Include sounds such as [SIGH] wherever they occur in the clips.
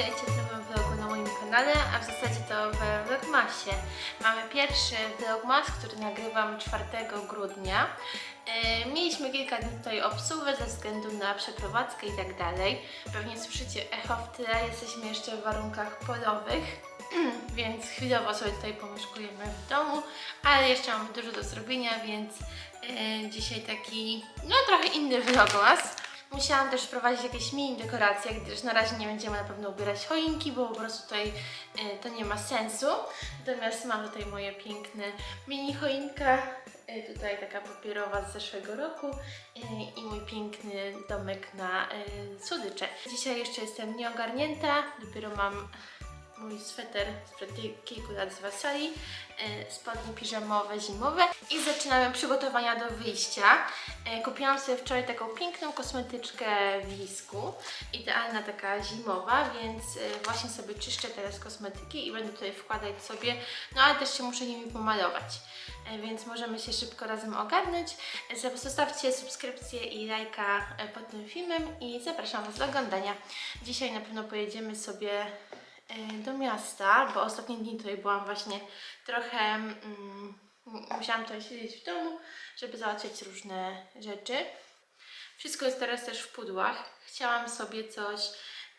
Witajcie w nowym vlogu na moim kanale, a w zasadzie to we vlogmasie. Mamy pierwszy vlogmas, który nagrywam 4 grudnia. E, Mieliśmy kilka dni tutaj obsługę ze względu na przeprowadzkę i tak dalej. Pewnie słyszycie echo w tle, jesteśmy jeszcze w warunkach polowych, [CLEARS THROAT] więc chwilowo sobie tutaj pomieszkujemy w domu, ale jeszcze mamy dużo do zrobienia, więc e, dzisiaj taki, no trochę inny vlogmas. Musiałam też wprowadzić jakieś mini dekoracje, gdyż na razie nie będziemy na pewno ubierać choinki, bo po prostu tutaj e, to nie ma sensu. Natomiast mam tutaj moje piękne mini choinka, e, tutaj taka papierowa z zeszłego roku e, i mój piękny domek na e, słodycze. Dzisiaj jeszcze jestem nieogarnięta, dopiero mam mój sweter sprzed ki- kilku lat z Wasali, e, spodnie piżamowe, zimowe i zaczynamy przygotowania do wyjścia. E, Kupiłam sobie wczoraj taką piękną kosmetyczkę w Lisku, idealna taka zimowa, więc e, właśnie sobie czyszczę teraz kosmetyki i będę tutaj wkładać sobie, no ale też się muszę nimi pomalować. Więc możemy się szybko razem ogarnąć. Zostawcie subskrypcję i lajka pod tym filmem i zapraszam Was do oglądania. Dzisiaj na pewno pojedziemy sobie do miasta, bo ostatnie dni tutaj byłam właśnie trochę. Mm, musiałam tutaj siedzieć w domu, żeby załatwiać różne rzeczy. Wszystko jest teraz też w pudłach. Chciałam sobie coś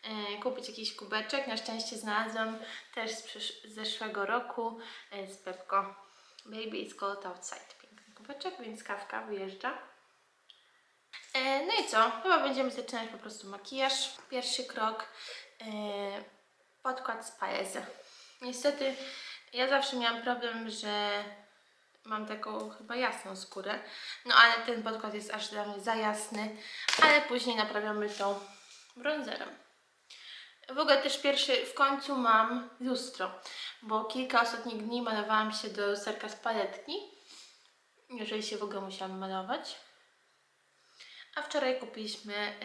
e, kupić, jakiś kubeczek. Na szczęście znalazłam też z zeszłego roku e, z Pepko. Baby is cold outside. Piękny kubeczek, więc kawka wyjeżdża. No i co? Chyba będziemy zaczynać po prostu makijaż. Pierwszy krok. Podkład z Paese. Niestety ja zawsze miałam problem, że mam taką chyba jasną skórę. No ale ten podkład jest aż dla mnie za jasny, ale później naprawiamy to bronzerem. W ogóle też pierwszy, w końcu mam lustro, bo kilka ostatnich dni malowałam się do lusterka z paletki, jeżeli się w ogóle musiałam malować. A wczoraj kupiliśmy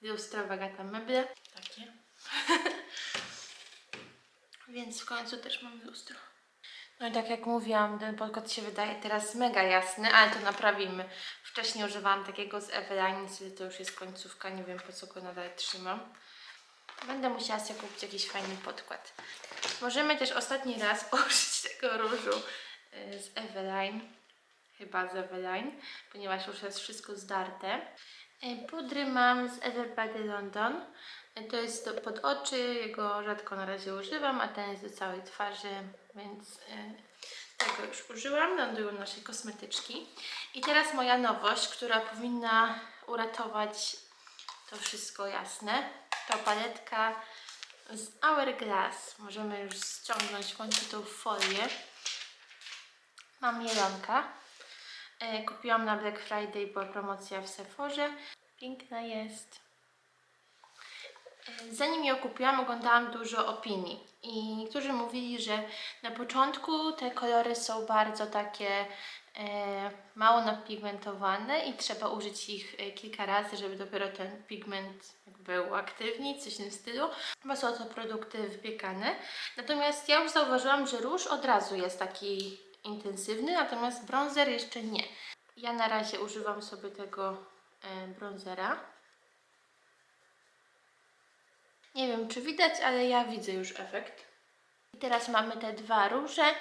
yy, lustro Wagata Meble, takie. [LAUGHS] Więc w końcu też mam lustro. No i tak jak mówiłam, ten podkład się wydaje teraz mega jasny, ale to naprawimy. Wcześniej używałam takiego z Eveline, niestety to już jest końcówka, nie wiem po co go nadal trzymam. Będę musiała sobie kupić jakiś fajny podkład. Możemy też ostatni raz [LAUGHS] użyć tego różu y, z Eveline, chyba z Eveline, ponieważ już jest wszystko zdarte. Y, Pudry mam z Everbody London. To jest do, pod oczy, jego rzadko na razie używam, a ten jest do całej twarzy, więc y, tego już użyłam, lądują naszej kosmetyczki. I teraz moja nowość, która powinna uratować to wszystko jasne. To paletka z Hourglass. Możemy już ściągnąć w końcu tą folię. Mam jelonka. E, Kupiłam na Black Friday, była promocja w Sephorze. Piękna jest. Zanim ją kupiłam, oglądałam dużo opinii i niektórzy mówili, że na początku te kolory są bardzo takie e, mało napigmentowane i trzeba użyć ich e, kilka razy, żeby dopiero ten pigment jakby uaktywnić, coś w tym stylu, bo są to produkty wypiekane. Natomiast ja już zauważyłam, że róż od razu jest taki intensywny, natomiast bronzer jeszcze nie. Ja na razie używam sobie tego e, bronzera. Nie wiem, czy widać, ale ja widzę już efekt. I teraz mamy te dwa róże.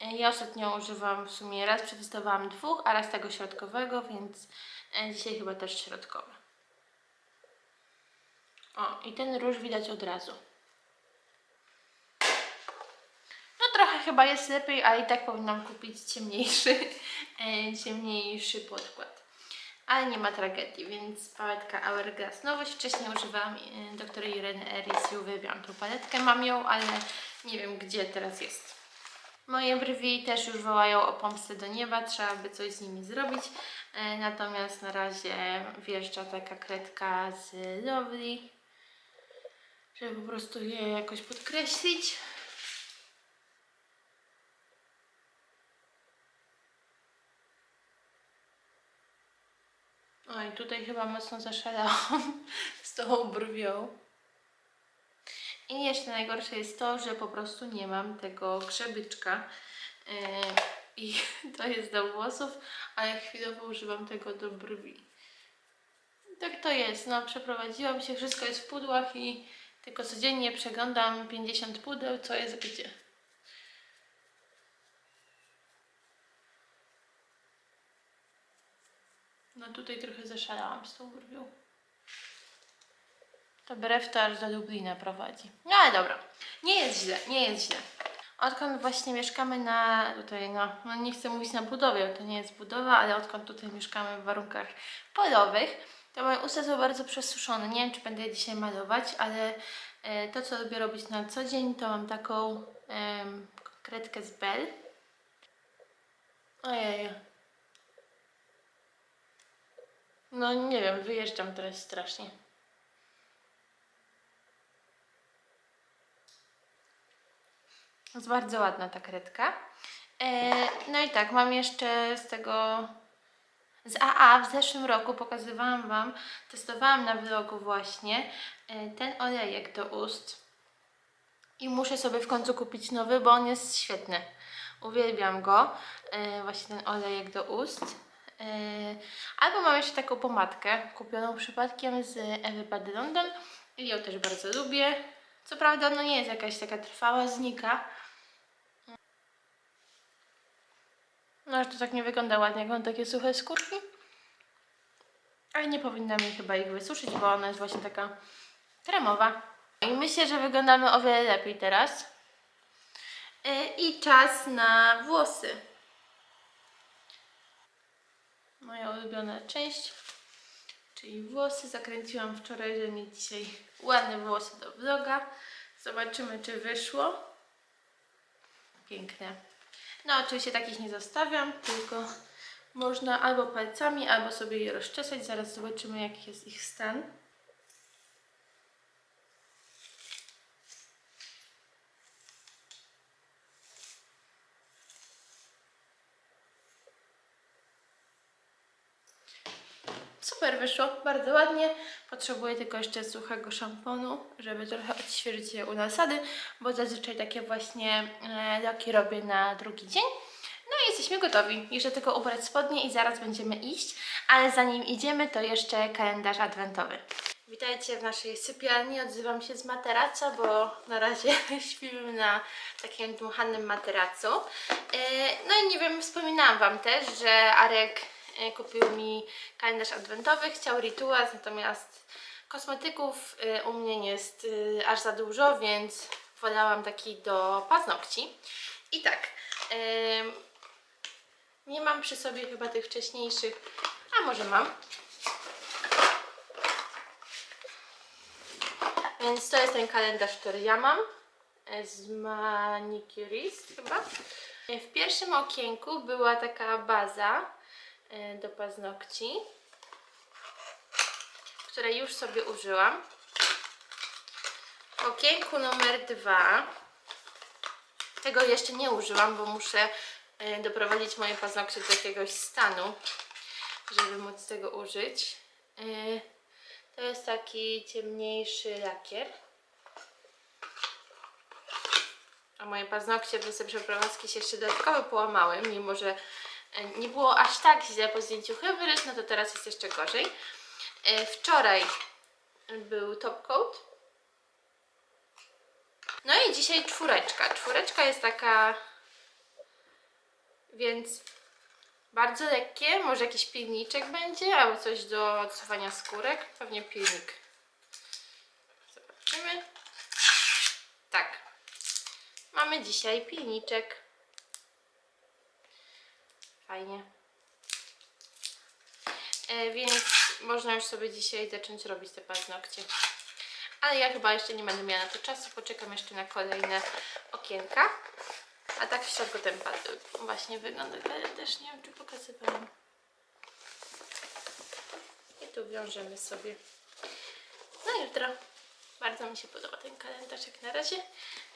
E, Ja ostatnio używam w sumie raz, przetestowałam dwóch, a raz tego środkowego, więc e, dzisiaj chyba też środkowy. O, i ten róż widać od razu. No trochę chyba jest lepiej, ale i tak powinnam kupić ciemniejszy, [LAUGHS] e, ciemniejszy podkład. Ale nie ma tragedii, więc paletka Hourglass nowość. Wcześniej używałam e, doktora Ireny Eris i uwielbiam tą paletkę. Mam ją, ale nie wiem gdzie teraz jest. Moje brwi też już wołają o pomstę do nieba, trzeba by coś z nimi zrobić. E, Natomiast na razie wjeżdża taka kredka z Lovely, żeby po prostu je jakoś podkreślić. Tutaj chyba mocno zaszalałam [LAUGHS] z tą brwią. I jeszcze najgorsze jest to, że po prostu nie mam tego grzebyczka. Yy, I [LAUGHS] to jest do włosów, ale chwilowo używam tego do brwi. Tak to jest, no przeprowadziłam się, wszystko jest w pudłach i Tylko codziennie przeglądam 50 pudeł, co jest gdzie. No tutaj trochę zaszalałam z tą brwią. To brew to aż do Lublina prowadzi. No ale dobra, nie jest źle, nie jest źle. Odkąd właśnie mieszkamy na tutaj, no, no nie chcę mówić na budowie, bo to nie jest budowa, ale odkąd tutaj mieszkamy w warunkach polowych, to moje usta są bardzo przesuszone. Nie wiem, czy będę je dzisiaj malować, ale e, to, co lubię robić na co dzień, to mam taką kredkę z Bell. Ojej. No nie wiem, wyjeżdżam teraz strasznie. Jest bardzo ładna ta kredka. E, no i tak, mam jeszcze z tego z AA w zeszłym roku pokazywałam Wam, testowałam na vlogu właśnie e, ten olejek do ust i muszę sobie w końcu kupić nowy, bo on jest świetny. Uwielbiam go, e, właśnie ten olejek do ust. E, Albo mam jeszcze taką pomadkę kupioną przypadkiem z Ewy Bady London i ją też bardzo lubię. Co prawda no nie jest jakaś taka trwała, znika. No, że to tak nie wygląda ładnie, jak mam takie suche skórki. Ale nie powinnam jej chyba ich wysuszyć, bo ona jest właśnie taka kremowa. I myślę, że wyglądamy o wiele lepiej teraz. Yy, I czas na włosy. Moja ulubiona część, czyli włosy. Zakręciłam wczoraj, żeby mieć dzisiaj ładne włosy do vloga. Zobaczymy, czy wyszło. Piękne. No oczywiście takich nie zostawiam, tylko można albo palcami, albo sobie je rozczesać. Zaraz zobaczymy jaki jest ich stan. Super wyszło, bardzo ładnie. Potrzebuję tylko jeszcze suchego szamponu, żeby trochę odświeżyć je u nasady, bo zazwyczaj takie właśnie e, laki robię na drugi dzień. No i jesteśmy gotowi. Jeszcze tylko ubrać spodnie i zaraz będziemy iść, ale zanim idziemy, to jeszcze kalendarz adwentowy. Witajcie w naszej sypialni. Odzywam się z materaca, bo na razie [LAUGHS] śpimy na takim dmuchanym materacu. E, No i nie wiem, wspominałam Wam też, że Arek kupił mi kalendarz adwentowy, chciał Rituals, natomiast kosmetyków e, u mnie jest e, aż za dużo, więc wolałam taki do paznokci. I tak, nie mam przy sobie chyba tych wcześniejszych, a może mam. Więc to jest ten kalendarz, który ja mam e, z Manicurist chyba. E, W pierwszym okienku była taka baza e, do paznokci, której już sobie użyłam. W okienku numer dwa tego jeszcze nie użyłam, bo muszę e, doprowadzić moje paznokcie do jakiegoś stanu, żeby móc tego użyć. E, To jest taki ciemniejszy lakier. A moje paznokcie w sobie przeprowadzki się jeszcze dodatkowo połamały, mimo że nie było aż tak źle po zdjęciu Everest, no to teraz jest jeszcze gorzej. E, Wczoraj był top coat. No i dzisiaj czwóreczka. Czwóreczka jest taka, więc bardzo lekkie. Może jakiś pilniczek będzie, albo coś do odsuwania skórek. Pewnie pilnik. Zobaczymy. Tak. Mamy dzisiaj pilniczek. Fajnie. E, więc można już sobie dzisiaj zacząć robić te paznokcie. Ale ja chyba jeszcze nie będę miała na to czasu, poczekam jeszcze na kolejne okienka. A tak w środku ten właśnie wygląda kalendarz, nie wiem czy pokazywałam. I tu wiążemy sobie na jutro. Bardzo mi się podoba ten kalendarz jak na razie.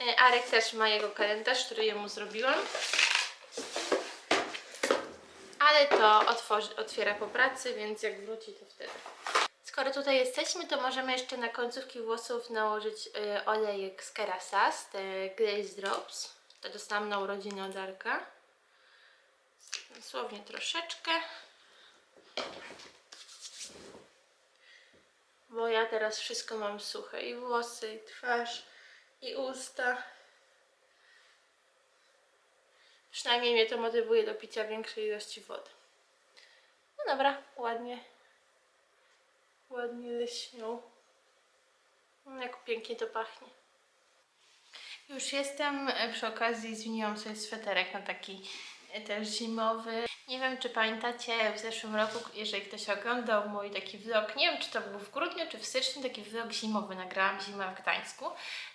E, Arek też ma jego kalendarz, który jemu zrobiłam. Ale to otworzy, otwiera po pracy, więc jak wróci to wtedy. Skoro tutaj jesteśmy, to możemy jeszcze na końcówki włosów nałożyć y, olejek z Kerasas, te Glaze Drops. To dostałam na urodziny od Arka. Dosłownie troszeczkę. bo ja teraz wszystko mam suche i włosy, i twarz, i usta. Przynajmniej mnie to motywuje do picia większej ilości wody. No dobra, ładnie. Ładnie leśnią. Mm, Jak pięknie to pachnie. Już jestem, e, przy okazji zmieniłam sobie sweterek na taki też zimowy. Nie wiem, czy pamiętacie w zeszłym roku, jeżeli ktoś oglądał mój taki vlog, nie wiem, czy to był w grudniu, czy w styczniu, taki vlog zimowy, nagrałam zimę w Gdańsku.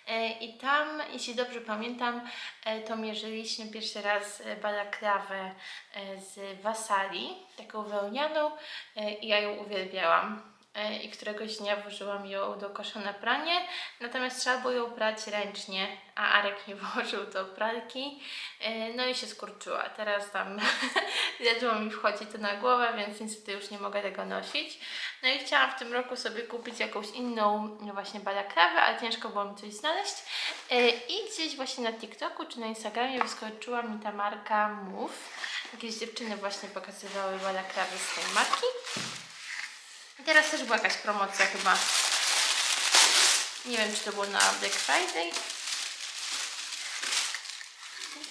E, I tam, jeśli dobrze pamiętam, e, to mierzyliśmy pierwszy raz balaklawę e, z wasali, taką wełnianą i ja ją uwielbiałam. E, I któregoś dnia włożyłam ją do kosza na pranie, natomiast trzeba było ją prać ręcznie, a Arek nie [LAUGHS] włożył do pralki, e, no i się skurczyła. Teraz tam [LAUGHS] ledwo mi wchodzi to na głowę, więc niestety już nie mogę tego nosić. No i chciałam w tym roku sobie kupić jakąś inną no właśnie balaklawę, ale ciężko było mi coś znaleźć. E, I gdzieś właśnie na TikToku czy na Instagramie wyskoczyła mi ta marka Move. Jakieś dziewczyny właśnie pokazywały balaklawy z tej marki. Teraz też była jakaś promocja chyba. Nie wiem, czy to było na Black Friday.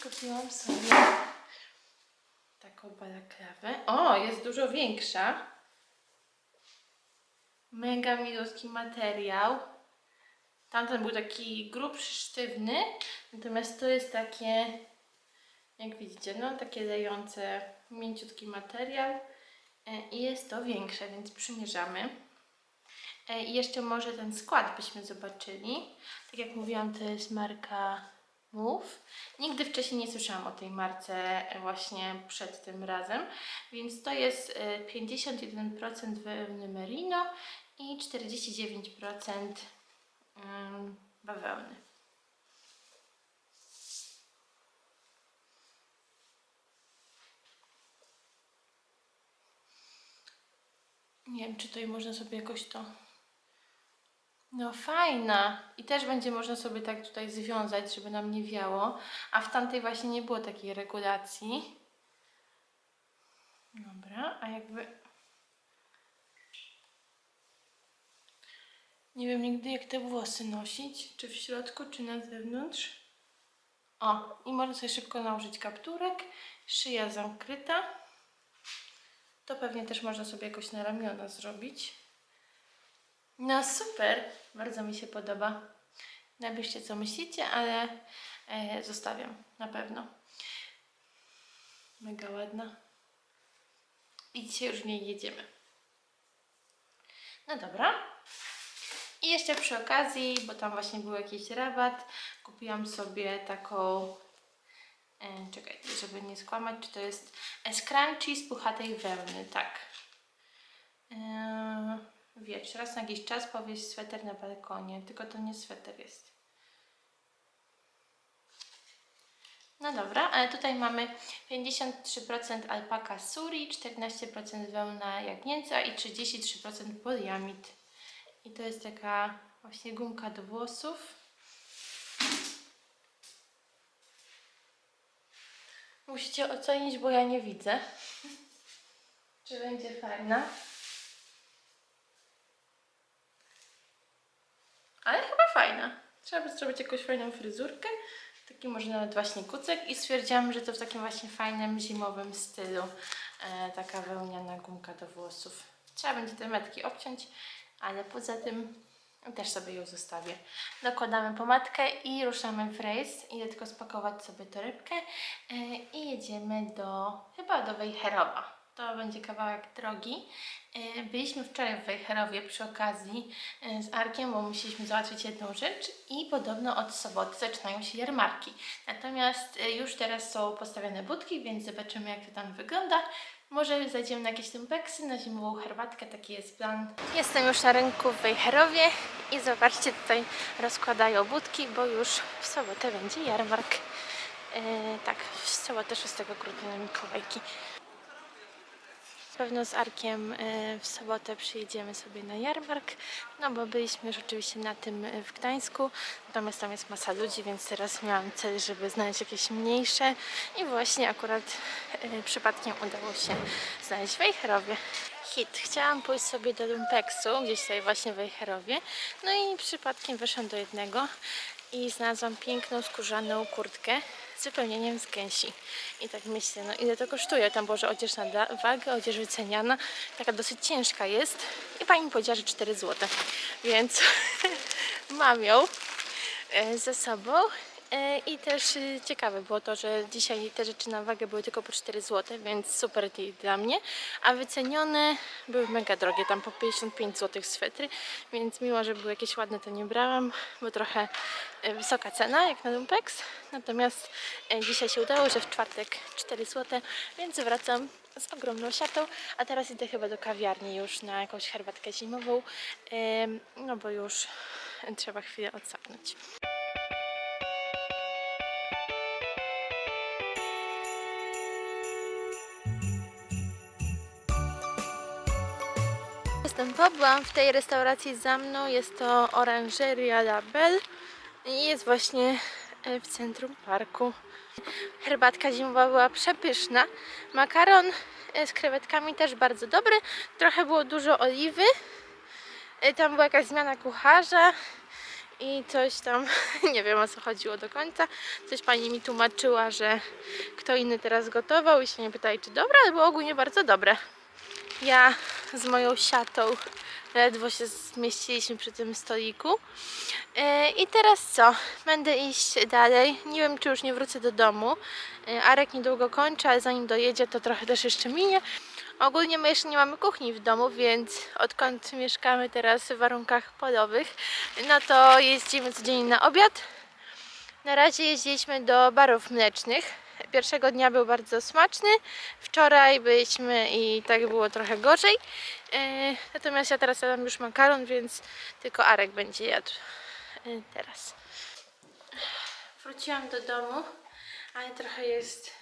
Kupiłam sobie taką balaklawę. O, jest dużo większa. Mega milutki materiał. Tamten był taki grubszy, sztywny, natomiast to jest takie, jak widzicie, no takie lejące, mięciutki materiał. E, I jest to większe, więc przymierzamy. E, I jeszcze może ten skład byśmy zobaczyli. Tak jak mówiłam, to jest marka Move. Nigdy wcześniej nie słyszałam o tej marce e, właśnie przed tym razem, więc to jest e, 51% wełny merino i 49% em, bawełny. Nie wiem, czy tutaj można sobie jakoś to. No fajna. I też będzie można sobie tak tutaj związać, żeby nam nie wiało. A w tamtej właśnie nie było takiej regulacji. Dobra, a jakby. Nie wiem nigdy jak te włosy nosić. Czy w środku, czy na zewnątrz. O, i można sobie szybko nałożyć kapturek. Szyja zamkryta. To pewnie też można sobie jakoś na ramiona zrobić. No super, bardzo mi się podoba. Napiszcie co myślicie, ale e, zostawiam na pewno. Mega ładna. I dzisiaj już w niej jedziemy. No dobra. I jeszcze przy okazji, bo tam właśnie był jakiś rabat, kupiłam sobie taką E, czekajcie, żeby nie skłamać, czy to jest e, scrunchie z puchatej wełny, tak. E, wiesz, raz na jakiś czas powieść sweter na balkonie, tylko to nie sweter jest. No dobra, ale tutaj mamy 53% alpaka suri, 14% wełna jagnięca i 33% poliamid. I to jest taka właśnie gumka do włosów. Musicie ocenić, bo ja nie widzę. [LAUGHS] Czy będzie fajna? Ale chyba fajna. Trzeba by zrobić jakąś fajną fryzurkę. Taki może nawet właśnie kucek. I stwierdziłam, że to w takim właśnie fajnym, zimowym stylu. E, taka wełniana gumka do włosów. Trzeba będzie te metki obciąć, ale poza tym też sobie ją zostawię. Dokładamy pomadkę i ruszamy w rejs. Idę tylko spakować sobie torebkę e, i jedziemy do, chyba do Wejherowa. To będzie kawałek drogi. E, Byliśmy wczoraj w Wejherowie przy okazji e, z Arkiem, bo musieliśmy załatwić jedną rzecz i podobno od soboty zaczynają się jarmarki. Natomiast e, już teraz są postawione budki, więc zobaczymy jak to tam wygląda. Może zajdziemy na jakieś lumpeksy, na zimową herbatkę, taki jest plan. Jestem już na rynku w Wejherowie i zobaczcie, tutaj rozkładają budki, bo już w sobotę będzie jarmark. E, tak, w sobotę 6 grudnia na Mikołajki. Pewno z Arkiem e, w sobotę przyjedziemy sobie na jarmark, no bo byliśmy już oczywiście na tym e, w Gdańsku, natomiast tam jest masa ludzi, więc teraz miałam cel, żeby znaleźć jakieś mniejsze i właśnie akurat e, przypadkiem udało się znaleźć Wejherowie. hit. Chciałam pójść sobie do Lumpeksu, gdzieś tutaj właśnie w. No i przypadkiem weszłam do jednego i znalazłam piękną skórzaną kurtkę z wypełnieniem z gęsi. I tak myślę, no ile to kosztuje? Tam było, że odzież na wagę, odzież wyceniana. Taka dosyć ciężka jest. I pani mi powiedziała, że 4 zł. Więc [LAUGHS] mam ją e, ze sobą. E, I też e, ciekawe było to, że dzisiaj te rzeczy na wagę były tylko po 4 zł, więc super deal dla mnie. A wycenione były mega drogie, tam po 55 zł swetry, więc mimo, że były jakieś ładne, to nie brałam, bo trochę e, wysoka cena jak na Lumpex. Natomiast e, dzisiaj się udało, że w czwartek 4 zł, więc wracam z ogromną siatą, a teraz idę chyba do kawiarni już na jakąś herbatkę zimową, no bo już trzeba chwilę odsapnąć. Po, byłam w tej restauracji za mną, jest to Orangeria La Belle i jest właśnie e, w centrum parku. Herbatka zimowa była przepyszna, makaron e, z krewetkami też bardzo dobry, trochę było dużo oliwy, E, tam była jakaś zmiana kucharza i coś tam, [LAUGHS] nie wiem o co chodziło do końca, coś pani mi tłumaczyła, że kto inny teraz gotował i się nie pytali czy dobre, ale było ogólnie bardzo dobre. Ja z moją siatą ledwo się zmieściliśmy przy tym stoliku. E, I teraz co? Będę iść dalej. Nie wiem, czy już nie wrócę do domu. E, Arek niedługo kończy, ale zanim dojedzie, to trochę też jeszcze minie. Ogólnie my jeszcze nie mamy kuchni w domu, więc odkąd mieszkamy teraz w warunkach polowych, no to jeździmy codziennie na obiad. Na razie jeździliśmy do barów mlecznych. Pierwszego dnia był bardzo smaczny. Wczoraj byliśmy i tak było trochę gorzej. E, natomiast ja teraz jadam już makaron, więc tylko Arek będzie jadł e, teraz. Wróciłam do domu, ale trochę jest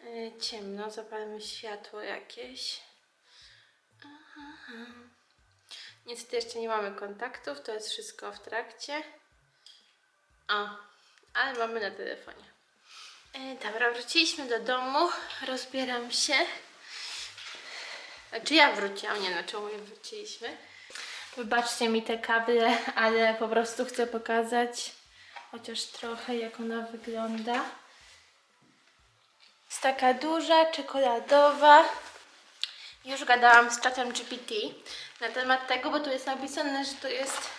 e, ciemno. Zapalmy światło jakieś. Niestety jeszcze nie mamy kontaktów, to jest wszystko w trakcie. O, ale mamy na telefonie. E, dobra, wróciliśmy do domu. Rozbieram się. Znaczy ja wróciłam, nie no, czemu my wróciliśmy. Wybaczcie mi te kable, ale po prostu chcę pokazać chociaż trochę jak ona wygląda. Jest taka duża, czekoladowa. Już gadałam z czatem GPT na temat tego, bo tu jest napisane, że to jest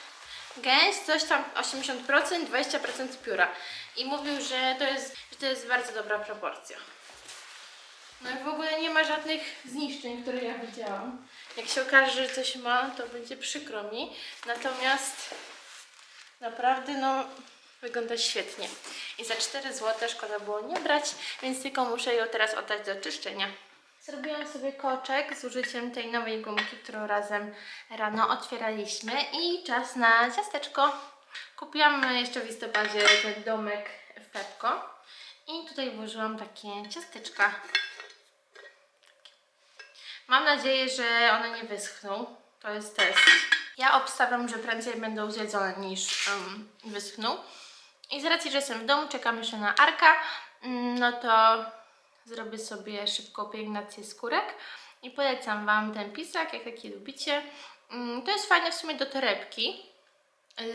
gęś, coś tam 80%, 20% pióra. I mówił, że to jest, że to jest bardzo dobra proporcja. No i w ogóle nie ma żadnych zniszczeń, które ja widziałam. Jak się okaże, że coś ma, to będzie przykro mi. Natomiast naprawdę no wygląda świetnie. I za 4 zł szkoda było nie brać, więc tylko muszę ją teraz oddać do czyszczenia. Zrobiłam sobie koczek z użyciem tej nowej gumki, którą razem rano otwieraliśmy i czas na ciasteczko. Kupiłam jeszcze w listopadzie ten domek w Pepko i tutaj włożyłam takie ciasteczka. Mam nadzieję, że one nie wyschną. To jest test. Ja obstawiam, że prędzej będą zjedzone niż um, wyschną. I z racji, że jestem w domu, czekam jeszcze na Arka, mm, no to zrobię sobie szybką pielęgnację skórek i polecam Wam ten pisak, jak taki lubicie. Mm, To jest fajne w sumie do torebki.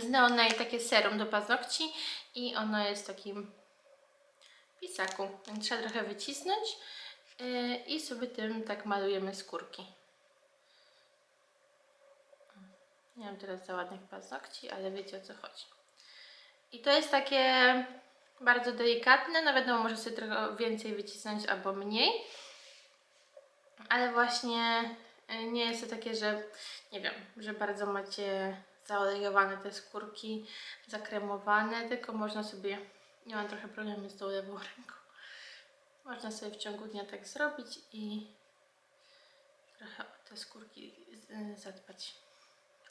Z Neonei takie serum do paznokci i ono jest takim pisaku, trzeba trochę wycisnąć yy, i sobie tym tak malujemy skórki. Nie mam teraz za ładnych paznokci, ale wiecie o co chodzi. I to jest takie bardzo delikatne, no wiadomo, może sobie trochę więcej wycisnąć albo mniej. Ale właśnie y, nie jest to takie, że nie wiem, że bardzo macie zaolejowane te skórki, zakremowane, tylko można sobie, nie mam trochę problemu z tą lewą ręką, można sobie w ciągu dnia tak zrobić i trochę o te skórki y, zadbać.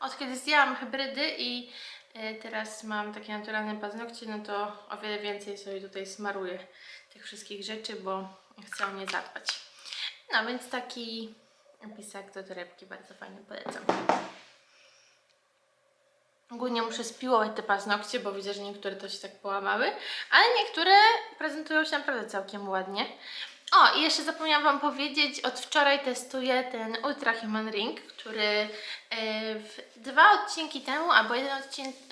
Od kiedy zdjęłam hybrydy i y, teraz mam takie naturalne paznokcie, no to o wiele więcej sobie tutaj smaruję tych wszystkich rzeczy, bo chcę o nie zadbać. No więc taki pisak do torebki bardzo fajny polecam. Ogólnie muszę spiłować te paznokcie, bo widzę, że niektóre to się tak połamały, ale niektóre prezentują się naprawdę całkiem ładnie. O, i jeszcze zapomniałam Wam powiedzieć, od wczoraj testuję ten Ultra Human Ring, który e, w dwa odcinki temu, albo jeden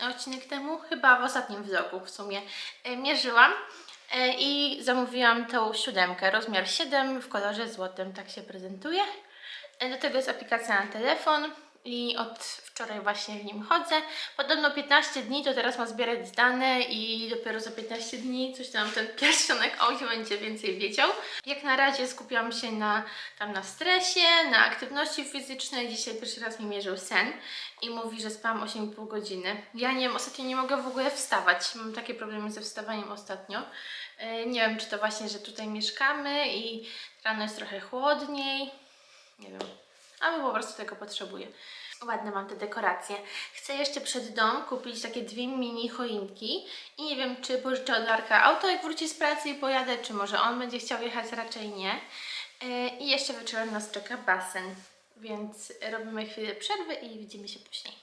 odcinek, temu, chyba w ostatnim vlogu w sumie, e, mierzyłam e, i zamówiłam tą siódemkę, rozmiar 7 w kolorze złotym, tak się prezentuje. Do tego jest aplikacja na telefon i od wczoraj właśnie w nim chodzę. Podobno 15 dni to teraz ma zbierać dane i dopiero za 15 dni coś tam ten pierścionek o już będzie więcej wiedział. Jak na razie skupiam się na, tam na stresie, na aktywności fizycznej. Dzisiaj pierwszy raz mi mierzył sen i mówi, że spałam 8,5 godziny. Ja nie wiem, ostatnio nie mogę w ogóle wstawać. Mam takie problemy ze wstawaniem ostatnio. E, Nie wiem, czy to właśnie, że tutaj mieszkamy i rano jest trochę chłodniej. Nie wiem. Albo po prostu tego potrzebuję. Ładne mam te dekoracje. Chcę jeszcze przed dom kupić takie dwie mini choinki i nie wiem, czy pożyczę od Larka auto, jak wróci z pracy i pojadę, czy może on będzie chciał jechać, raczej nie. Yy, I jeszcze wieczorem nas czeka basen, więc robimy chwilę przerwy i widzimy się później.